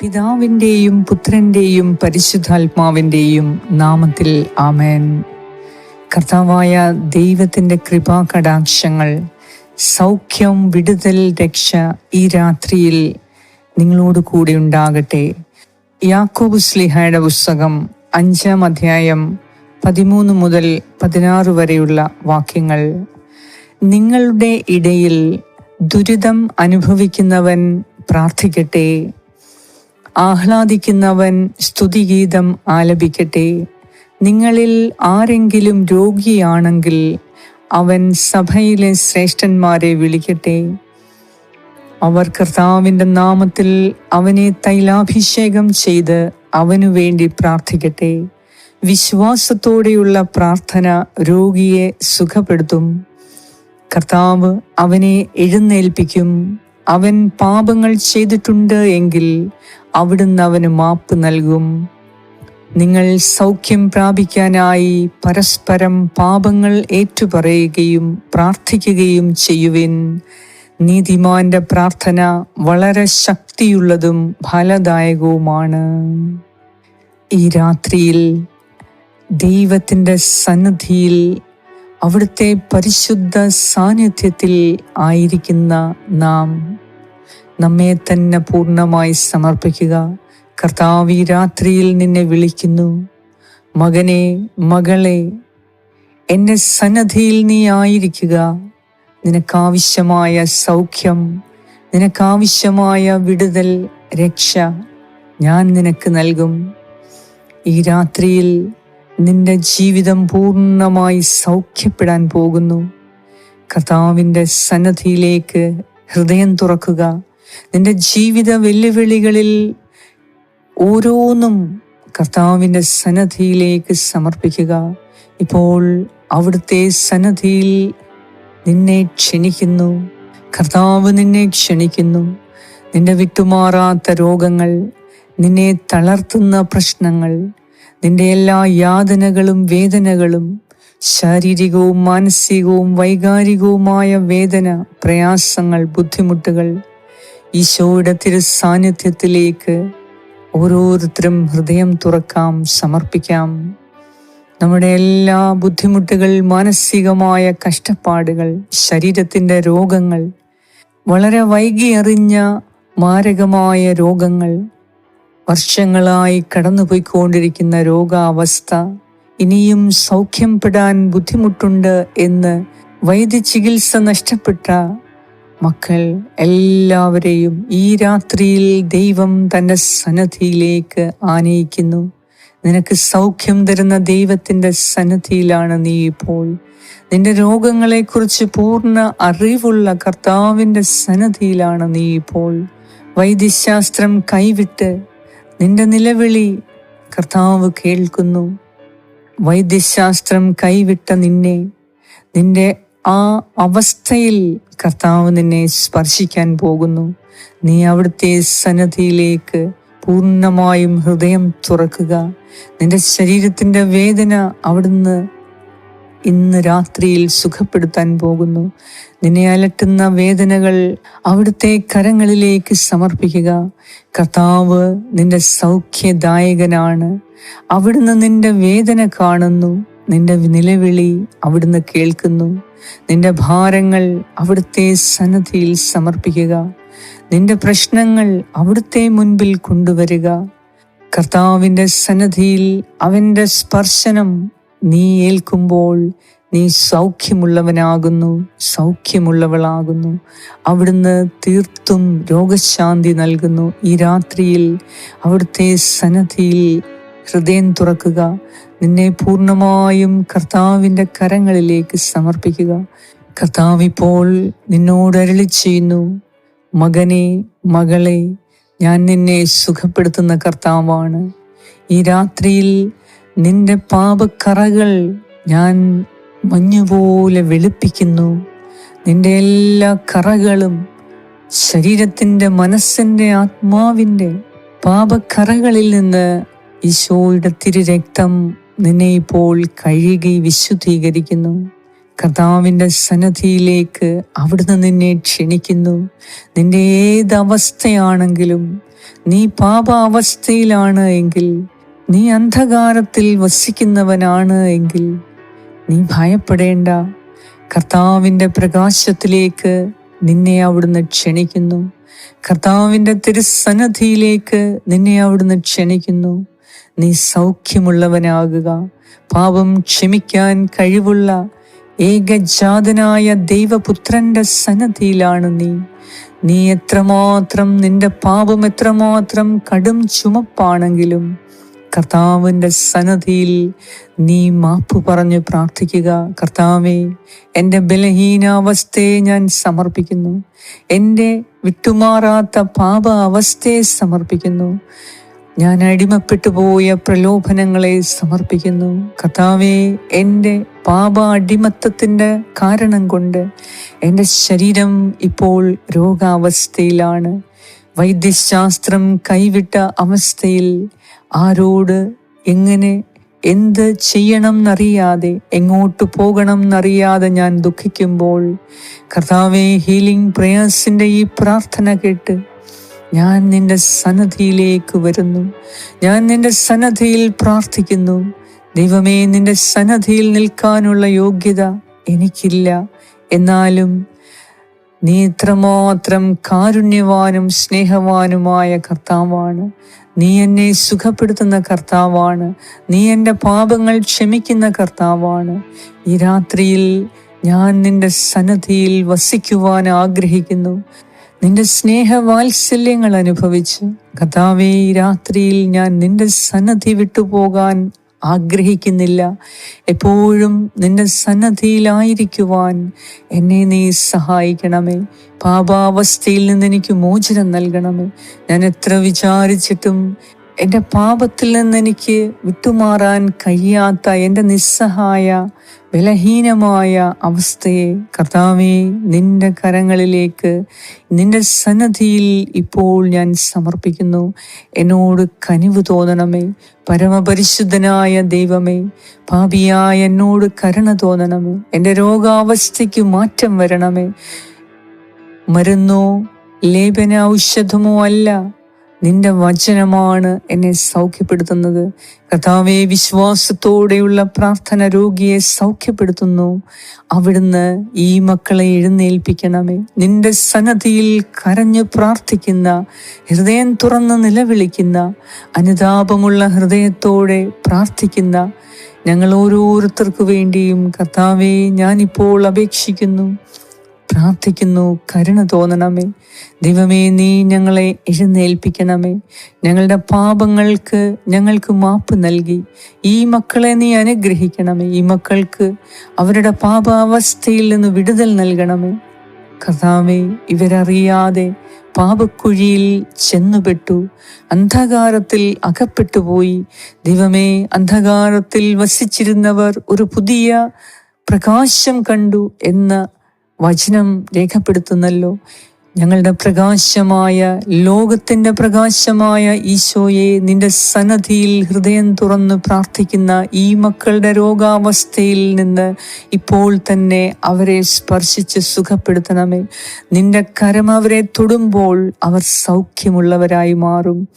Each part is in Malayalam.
പിതാവിന്റെയും പുത്രന്റെയും പരിശുദ്ധാത്മാവിന്റെയും നാമത്തിൽ ആമേൻ. കർത്താവായ ദൈവത്തിന്റെ കൃപാകടാക്ഷങ്ങൾ സൗഖ്യം വിടുതൽ രക്ഷ ഈ രാത്രിയിൽ നിങ്ങളോട് കൂടി ഉണ്ടാകട്ടെ. യാക്കോബ് സ്ലിഹയുടെ പുസ്തകം അഞ്ചാം അധ്യായം പതിമൂന്ന് മുതൽ പതിനാറ് വരെയുള്ള വാക്യങ്ങൾ. നിങ്ങളുടെ ഇടയിൽ ദുരിതം അനുഭവിക്കുന്നവൻ പ്രാർത്ഥിക്കട്ടെ. ആഹ്ലാദിക്കുന്നവൻ സ്തുതിഗീതം ആലപിക്കട്ടെ. നിങ്ങളിൽ ആരെങ്കിലും രോഗിയാണെങ്കിൽ അവൻ സഭയിലെ ശ്രേഷ്ഠന്മാരെ വിളിക്കട്ടെ. അവർ കർത്താവിന്റെ നാമത്തിൽ അവനെ തൈലാഭിഷേകം ചെയ്ത് അവനു വേണ്ടി പ്രാർത്ഥിക്കട്ടെ. വിശ്വാസത്തോടെയുള്ള പ്രാർത്ഥന രോഗിയെ സുഖപ്പെടുത്തും. കർത്താവ് അവനെ എഴുന്നേൽപ്പിക്കും. അവൻ പാപങ്ങൾ ചെയ്തിട്ടുണ്ട് എങ്കിൽ അവിടുന്ന് അവന് മാപ്പ് നൽകും. നിങ്ങൾ സൗഖ്യം പ്രാപിക്കാനായി പരസ്പരം പാപങ്ങൾ ഏറ്റുപറയുകയും പ്രാർത്ഥിക്കുകയും ചെയ്യുവിൻ. നീതിമാന്റെ പ്രാർത്ഥന വളരെ ശക്തിയുള്ളതും ഫലദായകവുമാണ്. ഈ രാത്രിയിൽ ദൈവത്തിന്റെ സന്നിധിയിൽ അവിടുത്തെ പരിശുദ്ധ സാന്നിധ്യത്തിൽ ആയിരിക്കുന്ന നാം നമ്മെ തന്നെ പൂർണമായി സമർപ്പിക്കുക. കർത്താവ് ഈ രാത്രിയിൽ നിന്നെ വിളിക്കുന്നു. മകനെ മകളെ എന്നെ സന്നദ്ധിയിൽ നീ ആയിരിക്കുക. നിനക്കാവശ്യമായ സൗഖ്യം നിനക്കാവശ്യമായ വിടുതൽ രക്ഷ ഞാൻ നിനക്ക് നൽകും. ഈ രാത്രിയിൽ നിന്റെ ജീവിതം പൂർണമായി സൗഖ്യപ്പെടാൻ പോകുന്നു. കർത്താവിന്റെ സന്നദ്ധിയിലേക്ക് ഹൃദയം തുറക്കുക. നിന്റെ ജീവിത വെല്ലുവിളികളിൽ ഓരോന്നും കർത്താവിന്റെ സന്നദ്ധിയിലേക്ക് സമർപ്പിക്കുക. ഇപ്പോൾ അവിടുത്തെ സന്നദ്ധിയിൽ നിന്നെ ക്ഷണിക്കുന്നു. കർത്താവ് നിന്നെ ക്ഷണിക്കുന്നു. നിന്റെ വിട്ടുമാറാത്ത രോഗങ്ങൾ നിന്നെ തളർത്തുന്ന പ്രശ്നങ്ങൾ നിന്റെ എല്ലാ യാതനകളും വേദനകളും ശാരീരികവും മാനസികവും വൈകാരികവുമായ വേദന പ്രയാസങ്ങൾ ബുദ്ധിമുട്ടുകൾ ഈശോയുടെ തിരു സാന്നിധ്യത്തിലേക്ക് ഓരോരുത്തരും ഹൃദയം തുറക്കാം സമർപ്പിക്കാം. നമ്മുടെ എല്ലാ ബുദ്ധിമുട്ടുകൾ മാനസികമായ കഷ്ടപ്പാടുകൾ ശരീരത്തിന്റെ രോഗങ്ങൾ വളരെ വൈകി അറിഞ്ഞ മാരകമായ രോഗങ്ങൾ വർഷങ്ങളായി കടന്നുപോയിക്കൊണ്ടിരിക്കുന്ന രോഗാവസ്ഥ ഇനിയും സൗഖ്യം പെടാൻ ബുദ്ധിമുട്ടുണ്ട് എന്ന് വൈദ്യചികിത്സ നഷ്ടപ്പെട്ട മക്കൾ എല്ലാവരെയും ഈ രാത്രിയിൽ ദൈവം തന്റെ സന്നദ്ധിയിലേക്ക് ആനയിക്കുന്നു. നിനക്ക് സൗഖ്യം തരുന്ന ദൈവത്തിന്റെ സന്നദ്ധിയിലാണ് നീ ഇപ്പോൾ. നിന്റെ രോഗങ്ങളെക്കുറിച്ച് പൂർണ അറിവുള്ള കർത്താവിന്റെ സന്നദ്ധിയിലാണ് നീ ഇപ്പോൾ. വൈദ്യശാസ്ത്രം കൈവിട്ട് നിന്റെ നിലവിളി കർത്താവ് കേൾക്കുന്നു. വൈദ്യശാസ്ത്രം കൈവിട്ട നിന്നെ നിന്റെ ആ അവസ്ഥയിൽ കർത്താവ് നിന്നെ സ്പർശിക്കാൻ പോകുന്നു. നീ അവിടുത്തെ സന്നദ്ധിയിലേക്ക് പൂർണമായും ഹൃദയം തുറക്കുക. നിന്റെ ശരീരത്തിന്റെ വേദന അവിടുന്ന് ഇന്ന് രാത്രിയിൽ സുഖപ്പെടുത്താൻ പോകുന്നു. നിന്നെ അലട്ടുന്ന വേദനകൾ അവിടുത്തെ കരങ്ങളിലേക്ക് സമർപ്പിക്കുക. കർത്താവ് നിന്റെ സൗഖ്യദായകനാണ്. അവിടുന്ന് നിന്റെ വേദന കാണുന്നു. നിന്റെ നിലവിളി അവിടുന്ന് കേൾക്കുന്നു. നിന്റെ ഭാരങ്ങൾ അവിടുത്തെ സന്നദ്ധിയിൽ സമർപ്പിക്കുക. നിന്റെ പ്രശ്നങ്ങൾ അവിടുത്തെ മുൻപിൽ കൊണ്ടുവരിക. കർത്താവിന്റെ സന്നദ്ധിയിൽ അവന്റെ സ്പർശനം നീ ഏൽക്കുമ്പോൾ നീ സൗഖ്യമുള്ളവനാകുന്നു സൗഖ്യമുള്ളവളാകുന്നു. അവിടുന്ന് തീർത്തും രോഗശാന്തി നൽകുന്നു. ഈ രാത്രിയിൽ അവിടുത്തെ സന്നദ്ധിയിൽ ഹൃദയം തുറക്കുക. നിന്നെ പൂർണമായും കർത്താവിന്റെ കരങ്ങളിലേക്ക് സമർപ്പിക്കുക. കർത്താവ് ഇപ്പോൾ നിന്നോട് അരളി ചെയ്യുന്നു മകനെ മകളെ ഞാൻ നിന്നെ സുഖപ്പെടുത്തുന്ന കർത്താവാണ്. ഈ രാത്രിയിൽ നിന്റെ പാപക്കറകൾ ഞാൻ മഞ്ഞുപോലെ വെളുപ്പിക്കുന്നു. നിന്റെ എല്ലാ കറകളും ശരീരത്തിന്റെ മനസ്സിന്റെ ആത്മാവിന്റെ പാപക്കറകളിൽ നിന്ന് ഈശോയുടെ തിരുരക്തം നിന്നെ ഇപ്പോൾ കഴുകി വിശുദ്ധീകരിക്കുന്നു. കർത്താവിന്റെ സന്നദ്ധിയിലേക്ക് അവിടുന്ന് നിന്നെ ക്ഷണിക്കുന്നു. നിന്റെ ഏതവസ്ഥയാണെങ്കിലും നീ പാപാവസ്ഥയിലാണ് എങ്കിൽ നീ അന്ധകാരത്തിൽ വസിക്കുന്നവനാണ് എങ്കിൽ നീ ഭയപ്പെടേണ്ട. കർത്താവിന്റെ പ്രകാശത്തിലേക്ക് നിന്നെ അവിടുന്ന് ക്ഷണിക്കുന്നു. കർത്താവിന്റെ തിരുസന്നദ്ധിയിലേക്ക് നിന്നെ അവിടുന്ന് ക്ഷണിക്കുന്നു. നീ സൗഖ്യമുള്ളവനാകുക. പാപം ക്ഷമിക്കാൻ കഴിവുള്ള ഏകജാതനായ ദൈവപുത്രന്റെ സന്നദ്ധിയിലാണ് നീ. നീ എത്രമാത്രം നിന്റെ പാപം എത്രമാത്രം കടും ചുമപ്പാണെങ്കിലും കർത്താവിന്റെ സന്നദ്ധിയിൽ നീ മാപ്പ് പറഞ്ഞ് പ്രാർത്ഥിക്കുക. കർത്താവെ എന്റെ ബലഹീനാവസ്ഥയെ ഞാൻ സമർപ്പിക്കുന്നു. എന്റെ വിട്ടുമാറാത്ത പാപ അവസ്ഥയെ സമർപ്പിക്കുന്നു. ഞാൻ അടിമപ്പെട്ടു പോയ പ്രലോഭനങ്ങളെ സമർപ്പിക്കുന്നു. കഥാവെ എന്റെ പാപ അടിമത്തത്തിന്റെ കാരണം കൊണ്ട് എന്റെ ശരീരം ഇപ്പോൾ രോഗാവസ്ഥയിലാണ്. വൈദ്യശാസ്ത്രം കൈവിട്ട അവസ്ഥയിൽ ആരോട് എങ്ങനെ എന്ത് ചെയ്യണം എന്നറിയാതെ എങ്ങോട്ട് പോകണം എന്നറിയാതെ ഞാൻ ദുഃഖിക്കുമ്പോൾ കർത്താവെ ഹീലിംഗ് പ്രേയേഴ്സിന്റെ ഈ പ്രാർത്ഥന കേട്ട് ഞാൻ നിന്റെ സന്നദ്ധിയിലേക്ക് വരുന്നു. ഞാൻ നിന്റെ സന്നദ്ധിയിൽ പ്രാർത്ഥിക്കുന്നു. ദൈവമേ നിന്റെ സന്നദ്ധിയിൽ നിൽക്കാനുള്ള യോഗ്യത എനിക്കില്ല. എന്നാലും നീ ഇത്രമാത്രം കാരുണ്യവാനും സ്നേഹവാനുമായ കർത്താവാണ്. നീ എന്നെ സുഖപ്പെടുത്തുന്ന കർത്താവാണ്. നീ എന്റെ പാപങ്ങൾ ക്ഷമിക്കുന്ന കർത്താവാണ്. ഈ രാത്രിയിൽ ഞാൻ നിന്റെ സന്നദ്ധിയിൽ വസിക്കുവാൻ ആഗ്രഹിക്കുന്നു. നിന്റെ സ്നേഹവാത്സല്യങ്ങൾ അനുഭവിച്ച് കഥാവേ രാത്രിയിൽ ഞാൻ നിന്റെ സന്നദ്ധി വിട്ടുപോകാൻ ആഗ്രഹിക്കുന്നില്ല. എപ്പോഴും നിന്റെ സന്നദ്ധിയിലായിരിക്കുവാൻ എന്നെ നീ സഹായിക്കണമേ. പാപാവസ്ഥയിൽ നിന്ന് എനിക്ക് മോചനം നൽകണമേ. ഞാൻ എത്ര വിചാരിച്ചിട്ടും എന്റെ പാപത്തിൽ നിന്ന് എനിക്ക് വിട്ടുമാറാൻ കഴിയാത്ത എന്റെ നിസ്സഹായ ബലഹീനമായ അവസ്ഥയെ കർത്താവേ നിന്റെ കരങ്ങളിലേക്ക് നിന്റെ സന്നദ്ധിയിൽ ഇപ്പോൾ ഞാൻ സമർപ്പിക്കുന്നു. എന്നോട് കനിവ് തോന്നണമേ. പരമപരിശുദ്ധനായ ദൈവമേ പാപിയായ എന്നോട് കരുണ തോന്നണമേ. എന്റെ രോഗാവസ്ഥയ്ക്ക് മാറ്റം വരണമേ. മരുന്നോ ലേപന ഔഷധമോ അല്ല. നിന്റെ വചനമാണ് എന്നെ സൗഖ്യപ്പെടുത്തുന്നത്. കഥാവെ വിശ്വാസത്തോടെയുള്ള പ്രാർത്ഥന രോഗിയെ സൗഖ്യപ്പെടുത്തുന്നു. അവിടുന്ന് ഈ മക്കളെ എഴുന്നേൽപ്പിക്കണമേ. നിന്റെ സന്നദ്ധിയിൽ കരഞ്ഞു പ്രാർത്ഥിക്കുന്ന ഹൃദയം തുറന്ന് നിലവിളിക്കുന്ന അനുതാപമുള്ള ഹൃദയത്തോടെ പ്രാർത്ഥിക്കുന്ന ഞങ്ങൾ ഓരോരുത്തർക്കു വേണ്ടിയും കർത്താവെ ഞാനിപ്പോൾ അപേക്ഷിക്കുന്നു. പ്രാർത്ഥിക്കുന്നു കരുണ തോന്നണമേ. ദൈവമേ നീ ഞങ്ങളെ എഴുന്നേൽപ്പിക്കണമേ. ഞങ്ങളുടെ പാപങ്ങൾക്ക് ഞങ്ങൾക്ക് മാപ്പ് നൽകി. ഈ മക്കളെ നീ അനുഗ്രഹിക്കണമേ. ഈ മക്കൾക്ക് അവരുടെ പാപാവസ്ഥയിൽ നിന്ന് വിടുതൽ നൽകണമേ. കഥാവേ ഇവരറിയാതെ പാപക്കുഴിയിൽ ചെന്നുപെട്ടു. അന്ധകാരത്തിൽ അകപ്പെട്ടുപോയി. ദൈവമേ അന്ധകാരത്തിൽ വസിച്ചിരുന്നവർ ഒരു പുതിയ പ്രകാശം കണ്ടു എന്ന വചനം രേഖപ്പെടുത്തുന്നല്ലോ. ഞങ്ങളുടെ പ്രകാശമായ ലോകത്തിന്റെ പ്രകാശമായ ഈശോയെ നിന്റെ സന്നദ്ധിയിൽ ഹൃദയം തുറന്ന് പ്രാർത്ഥിക്കുന്ന ഈ മക്കളുടെ രോഗാവസ്ഥയിൽ നിന്ന് ഇപ്പോൾ തന്നെ അവരെ സ്പർശിച്ച് സുഖപ്പെടുത്തണമേ. നിന്റെ കരം അവരെ തൊടുമ്പോൾ അവർ സൗഖ്യമുള്ളവരായി മാറും.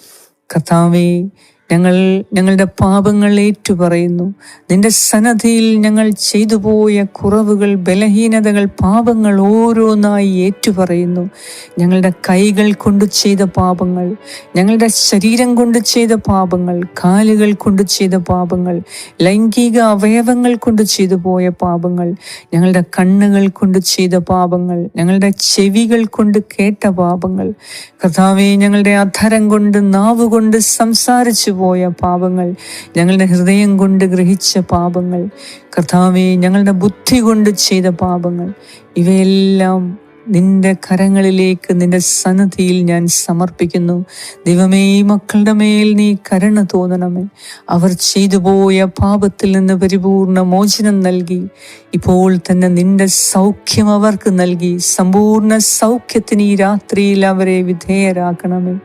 കഥാവേ ഞങ്ങൾ ഞങ്ങളുടെ പാപങ്ങൾ ഏറ്റുപറയുന്നു. നിന്റെ സന്നദ്ധിയിൽ ഞങ്ങൾ ചെയ്തു പോയ കുറവുകൾ ബലഹീനതകൾ പാപങ്ങൾ ഓരോന്നായി ഏറ്റുപറയുന്നു. ഞങ്ങളുടെ കൈകൾ കൊണ്ട് ചെയ്ത പാപങ്ങൾ ഞങ്ങളുടെ ശരീരം കൊണ്ട് ചെയ്ത പാപങ്ങൾ കാലുകൾ കൊണ്ട് ചെയ്ത പാപങ്ങൾ ലൈംഗിക അവയവങ്ങൾ കൊണ്ട് ചെയ്തു പോയ പാപങ്ങൾ ഞങ്ങളുടെ കണ്ണുകൾ കൊണ്ട് ചെയ്ത പാപങ്ങൾ ഞങ്ങളുടെ ചെവികൾ കൊണ്ട് കേട്ട പാപങ്ങൾ. കഥാവെ ഞങ്ങളുടെ അധരം കൊണ്ട് നാവ് കൊണ്ട് സംസാരിച്ചു പോയ പാപങ്ങൾ ഞങ്ങളുടെ ഹൃദയം കൊണ്ട് ഗ്രഹിച്ച പാപങ്ങൾ കർത്താവെ ഞങ്ങളുടെ ബുദ്ധി കൊണ്ട് ചെയ്ത പാപങ്ങൾ ഇവയെല്ലാം നിന്റെ കരങ്ങളിലേക്ക് നിന്റെ സന്നദ്ധിയിൽ ഞാൻ സമർപ്പിക്കുന്നു. ദൈവമേ ഈ മക്കളുടെ മേൽ നീ കരുണ തോന്നണമേ. അവർ ചെയ്തു പോയ പാപത്തിൽ നിന്ന് പരിപൂർണ മോചനം നൽകി. ഇപ്പോൾ തന്നെ നിന്റെ സൗഖ്യം അവർക്ക് നൽകി. സമ്പൂർണ സൗഖ്യത്തിന് ഈ രാത്രിയിൽ അവരെ വിധേയരാക്കണമേ.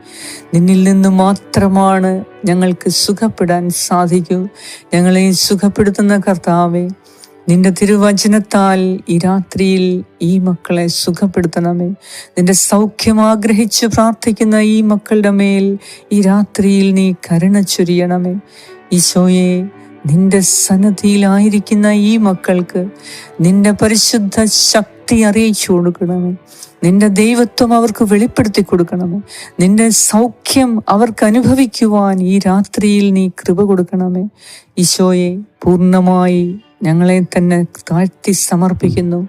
നിന്നിൽ നിന്ന് മാത്രമാണ് ഞങ്ങൾക്ക് സുഖപ്പെടാൻ സാധിക്കൂ. ഞങ്ങളെ സുഖപ്പെടുത്തുന്ന കർത്താവേ നിന്റെ തിരുവചനത്താൽ ഈ രാത്രിയിൽ ഈ മക്കളെ സുഖപ്പെടുത്തണമേ. നിന്റെ സൗഖ്യം ആഗ്രഹിച്ച് പ്രാർത്ഥിക്കുന്ന ഈ മക്കളുടെ മേൽ ഈ രാത്രിയിൽ നീ കരുണ ചൊരിയണമേ. ഈശോയെ നിന്റെ സന്നദ്ധിയിലായിരിക്കുന്ന ഈ മക്കൾക്ക് നിന്റെ പരിശുദ്ധ ശക്തി അറിയിച്ചു കൊടുക്കണമേ. നിന്റെ ദൈവത്വം അവർക്ക് വെളിപ്പെടുത്തി കൊടുക്കണമേ. നിന്റെ സൗഖ്യം അവർക്ക് അനുഭവിക്കുവാൻ ഈ രാത്രിയിൽ നീ കൃപ കൊടുക്കണമേ. ഈശോയെ പൂർണമായി ഞങ്ങളെ തന്നെ താഴ്ത്തി സമർപ്പിക്കുന്നു.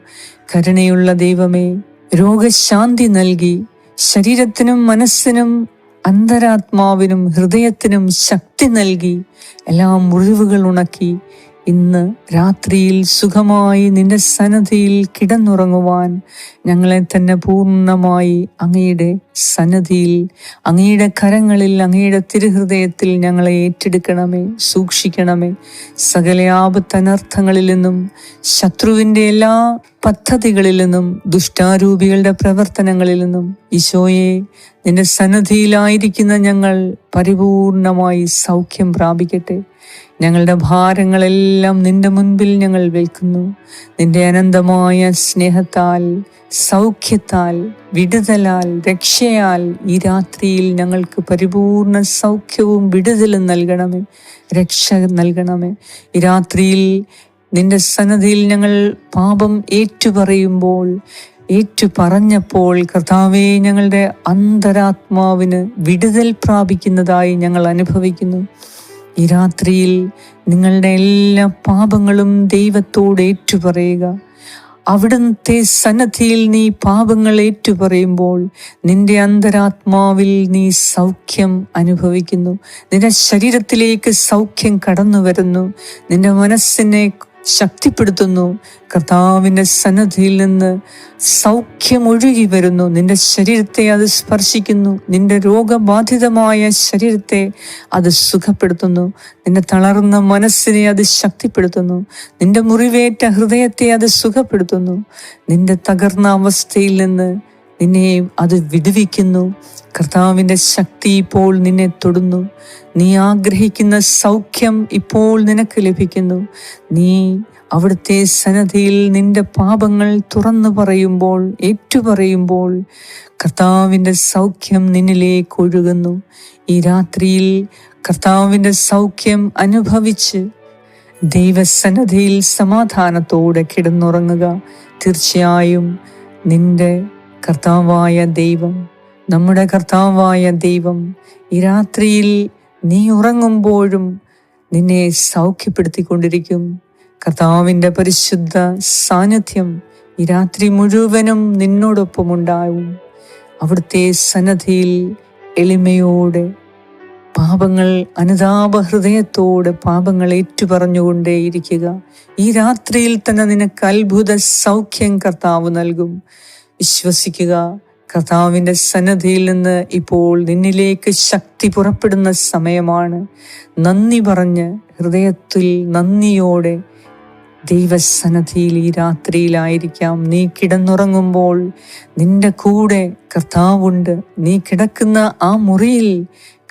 കരുണയുള്ള ദൈവമേ രോഗശാന്തി നൽകി. ശരീരത്തിനും മനസ്സിനും അന്തരാത്മാവിനും ഹൃദയത്തിനും ശക്തി നൽകി. എല്ലാ മുറിവുകൾ ഉണക്കി. ഇന്ന് രാത്രിയിൽ സുഖമായി നിന്റെ സന്നദ്ധിയിൽ കിടന്നുറങ്ങുവാൻ ഞങ്ങളെ തന്നെ പൂർണമായി അങ്ങയുടെ സന്നദ്ധിയിൽ അങ്ങയുടെ കരങ്ങളിൽ അങ്ങയുടെ തിരുഹൃദയത്തിൽ ഞങ്ങളെ ഏറ്റെടുക്കണമേ സൂക്ഷിക്കണമേ. സകല ആപത്തനർത്ഥങ്ങളിൽ നിന്നും ശത്രുവിന്റെ എല്ലാ പദ്ധതികളിൽ നിന്നും ദുഷ്ടാരൂപികളുടെ പ്രവർത്തനങ്ങളിൽ നിന്നും ഈശോയെ നിന്റെ സന്നദ്ധിയിലായിരിക്കുന്ന ഞങ്ങൾ പരിപൂർണമായി സൗഖ്യം പ്രാപിക്കട്ടെ. ഞങ്ങളുടെ ഭാരങ്ങളെല്ലാം നിന്റെ മുൻപിൽ ഞങ്ങൾ വെൽക്കുന്നു. നിന്റെ അനന്തമായ സ്നേഹത്താൽ സൗഖ്യത്താൽ വിടുതലാൽ രക്ഷയാൽ ഈ രാത്രിയിൽ ഞങ്ങൾക്ക് പരിപൂർണ സൗഖ്യവും വിടുതലും നൽകണമേ. രക്ഷ നൽകണമേ. ഈ രാത്രിയിൽ നിന്റെ സന്നദ്ധിയിൽ ഞങ്ങൾ പാപം ഏറ്റുപറയുമ്പോൾ ഏറ്റു പറഞ്ഞപ്പോൾ കർത്താവെ ഞങ്ങളുടെ അന്തരാത്മാവിന് വിടുതൽ പ്രാപിക്കുന്നതായി ഞങ്ങൾ അനുഭവിക്കുന്നു. ഈ രാത്രിയിൽ നിങ്ങളുടെ എല്ലാ പാപങ്ങളും ദൈവത്തോട് ഏറ്റുപറയുക. അവിടുത്തെ സന്നദ്ധിയിൽ നീ പാപങ്ങൾ ഏറ്റുപറയുമ്പോൾ നിന്റെ അന്തരാത്മാവിൽ നീ സൗഖ്യം അനുഭവിക്കുന്നു. നിന്റെ ശരീരത്തിലേക്ക് സൗഖ്യം കടന്നു വരുന്നു നിന്റെ മനസ്സിനെ ശക്തിപ്പെടുത്തുന്നു. കർത്താവിന്റെ സന്നദ്ധിയിൽ നിന്ന് സൗഖ്യം ഒഴുകി വരുന്നു. നിന്റെ ശരീരത്തെ അത് സ്പർശിക്കുന്നു. നിന്റെ രോഗബാധിതമായ ശരീരത്തെ അത് സുഖപ്പെടുത്തുന്നു. നിന്റെ തളർന്ന മനസ്സിനെ അത് ശക്തിപ്പെടുത്തുന്നു. നിന്റെ മുറിവേറ്റ ഹൃദയത്തെ അത് സുഖപ്പെടുത്തുന്നു. നിന്റെ തകർന്ന അവസ്ഥയിൽ നിന്ന് നിന്നെ അത് വിടുവിക്കുന്നു. കർത്താവിന്റെ ശക്തി ഇപ്പോൾ നിന്നെ തൊടുന്നു. നീ ആഗ്രഹിക്കുന്ന സൗഖ്യം ഇപ്പോൾ നിനക്ക് ലഭിക്കുന്നു. നീ അവിടുത്തെ സന്നദ്ധയിൽ നിന്റെ പാപങ്ങൾ തുറന്നു പറയുമ്പോൾ ഏറ്റുപറയുമ്പോൾ കർത്താവിന്റെ സൗഖ്യം നിന്നിലേക്ക് ഒഴുകുന്നു. ഈ രാത്രിയിൽ കർത്താവിന്റെ സൗഖ്യം അനുഭവിച്ച് ദൈവസന്നദ്ധയിൽ സമാധാനത്തോടെ കിടന്നുറങ്ങുക. തീർച്ചയായും നിന്റെ കർത്താവായ ദൈവം നമ്മുടെ കർത്താവായ ദൈവം ഈ രാത്രിയിൽ നീ ഉറങ്ങുമ്പോഴും നിന്നെ സൗഖ്യപ്പെടുത്തിക്കൊണ്ടിരിക്കും. കർത്താവിന്റെ പരിശുദ്ധ സാന്നിധ്യം ഈ രാത്രി മുഴുവനും നിന്നോടൊപ്പം ഉണ്ടാവും അവിടുത്തെ സന്നദ്ധിയിൽ എളിമയോടെ പാപങ്ങൾ അനുതാപ ഹൃദയത്തോടെ പാപങ്ങൾ ഏറ്റുപറഞ്ഞുകൊണ്ടേയിരിക്കുക. ഈ രാത്രിയിൽ തന്നെ നിനക്ക് അത്ഭുത സൗഖ്യം കർത്താവ് നൽകും. വിശ്വസിക്കുക. കർത്താവിന്റെ സന്നദ്ധിയിൽ നിന്ന് ഇപ്പോൾ നിന്നിലേക്ക് ശക്തി പുറപ്പെടുന്ന സമയമാണ്. നന്ദി പറഞ്ഞ് ഹൃദയത്തിൽ നന്ദിയോടെ ദൈവസന്നദ്ധിയിൽ ഈ രാത്രിയിലായിരിക്കാം. നീ കിടന്നുറങ്ങുമ്പോൾ നിന്റെ കൂടെ കർത്താവുണ്ട്. നീ കിടക്കുന്ന ആ മുറിയിൽ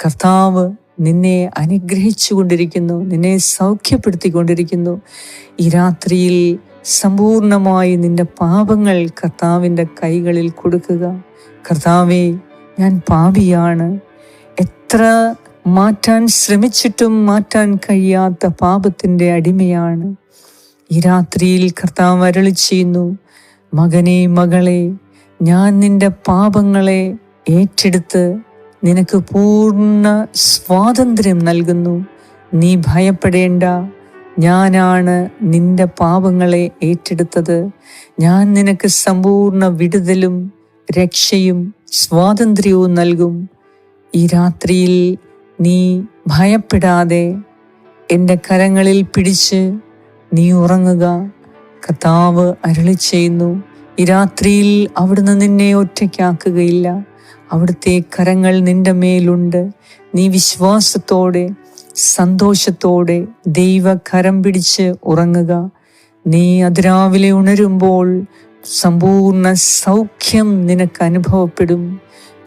കർത്താവ് നിന്നെ അനുഗ്രഹിച്ചു കൊണ്ടിരിക്കുന്നു നിന്നെ സൗഖ്യപ്പെടുത്തിക്കൊണ്ടിരിക്കുന്നു. ഈ രാത്രിയിൽ സമ്പൂർണമായി നിന്റെ പാപങ്ങൾ കർത്താവിന്റെ കൈകളിൽ കൊടുക്കുക. കർത്താവെ ഞാൻ പാപിയാണ്. എത്ര മാറ്റാൻ ശ്രമിച്ചിട്ടും മാറ്റാൻ കഴിയാത്ത പാപത്തിന്റെ അടിമയാണ്. ഈ രാത്രിയിൽ കർത്താവ് അരളി ചെയ്യുന്നു മകനെ മകളെ ഞാൻ നിന്റെ പാപങ്ങളെ ഏറ്റെടുത്ത് നിനക്ക് പൂർണ സ്വാതന്ത്ര്യം നൽകുന്നു. നീ ഭയപ്പെടേണ്ട. ഞാനാണ് നിന്റെ പാപങ്ങളെ ഏറ്റെടുത്തത്. ഞാൻ നിനക്ക് സമ്പൂർണ വിടുതലും രക്ഷയും സ്വാതന്ത്ര്യവും നൽകും. ഈ രാത്രിയിൽ നീ ഭയപ്പെടാതെ എന്റെ കരങ്ങളിൽ പിടിച്ച് നീ ഉറങ്ങുക. കർത്താവ് അരളി ചെയ്യുന്നു ഈ രാത്രിയിൽ അവിടുന്ന് നിന്നെ ഒറ്റയ്ക്കാക്കുകയില്ല. അവിടുത്തെ കരങ്ങൾ നിന്റെ മേലുണ്ട്. നീ വിശ്വാസത്തോടെ സന്തോഷത്തോടെ ദൈവ കരം പിടിച്ച് ഉറങ്ങുക. നീ അതിരാവിലെ ഉണരുമ്പോൾ സമ്പൂർണ സൗഖ്യം നിനക്ക് അനുഭവപ്പെടും.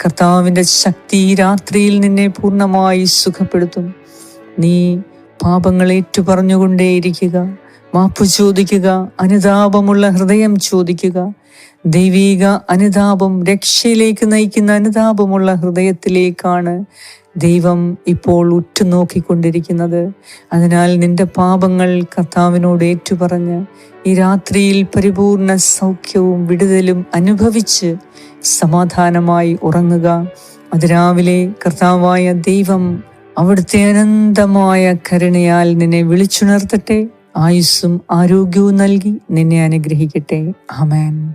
കർത്താവിന്റെ ശക്തി രാത്രിയിൽ നിന്നെ പൂർണമായി സുഖപ്പെടുത്തും. നീ പാപങ്ങൾ ഏറ്റുപറഞ്ഞുകൊണ്ടേയിരിക്കുക. മാപ്പു ചോദിക്കുക അനുതാപമുള്ള ഹൃദയം ചോദിക്കുക. ദൈവീക അനുതാപം രക്ഷയിലേക്ക് നയിക്കുന്ന അനുതാപമുള്ള ഹൃദയത്തിലേക്കാണ് ദൈവം ഇപ്പോൾ ഉറ്റുനോക്കിക്കൊണ്ടിരിക്കുന്നത്. അതിനാൽ നിന്റെ പാപങ്ങൾ കർത്താവിനോട് ഏറ്റുപറഞ്ഞ് ഈ രാത്രിയിൽ പരിപൂർണ സൗഖ്യവും വിടുതലും അനുഭവിച്ച് സമാധാനമായി ഉറങ്ങുക. അതിരാവിലെ കർത്താവായ ദൈവം അവിടുത്തെ അനന്തമായ കരുണയാൽ നിന്നെ വിളിച്ചുണർത്തട്ടെ. ആയുസ്സും ആരോഗ്യവും നൽകി നിന്നെ അനുഗ്രഹിക്കട്ടെ. ആമേൻ.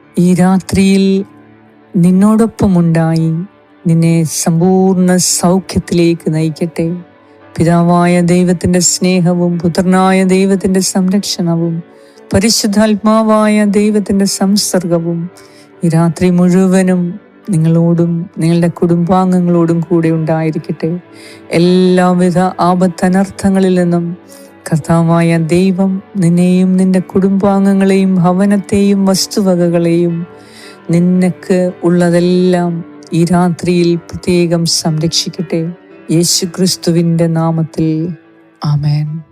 ഈ രാത്രിയിൽ നിന്നോടൊപ്പമുണ്ടായി. നിന്നെ സമ്പൂർണ സൗഖ്യത്തിലേക്ക് നയിക്കട്ടെ. പിതാവായ ദൈവത്തിന്റെ സ്നേഹവും പുത്രനായ ദൈവത്തിന്റെ സംരക്ഷണവും പരിശുദ്ധാത്മാവായ ദൈവത്തിന്റെ സംസർഗവും ഈ രാത്രി മുഴുവനും നിങ്ങളോടും നിങ്ങളുടെ കുടുംബാംഗങ്ങളോടും കൂടെ ഉണ്ടായിരിക്കട്ടെ. എല്ലാവിധ ആപത്തനർത്ഥങ്ങളിൽ നിന്നും കർത്താവായ ദൈവം നിന്നെയും നിന്റെ കുടുംബാംഗങ്ങളെയും ഭവനത്തെയും വസ്തുവകകളെയും നിനക്ക് ഉള്ളതെല്ലാം ഈ രാത്രിയിൽ പ്രത്യേകം സംരക്ഷിക്കട്ടെ. യേശുക്രിസ്തുവിന്റെ നാമത്തിൽ. ആമേൻ.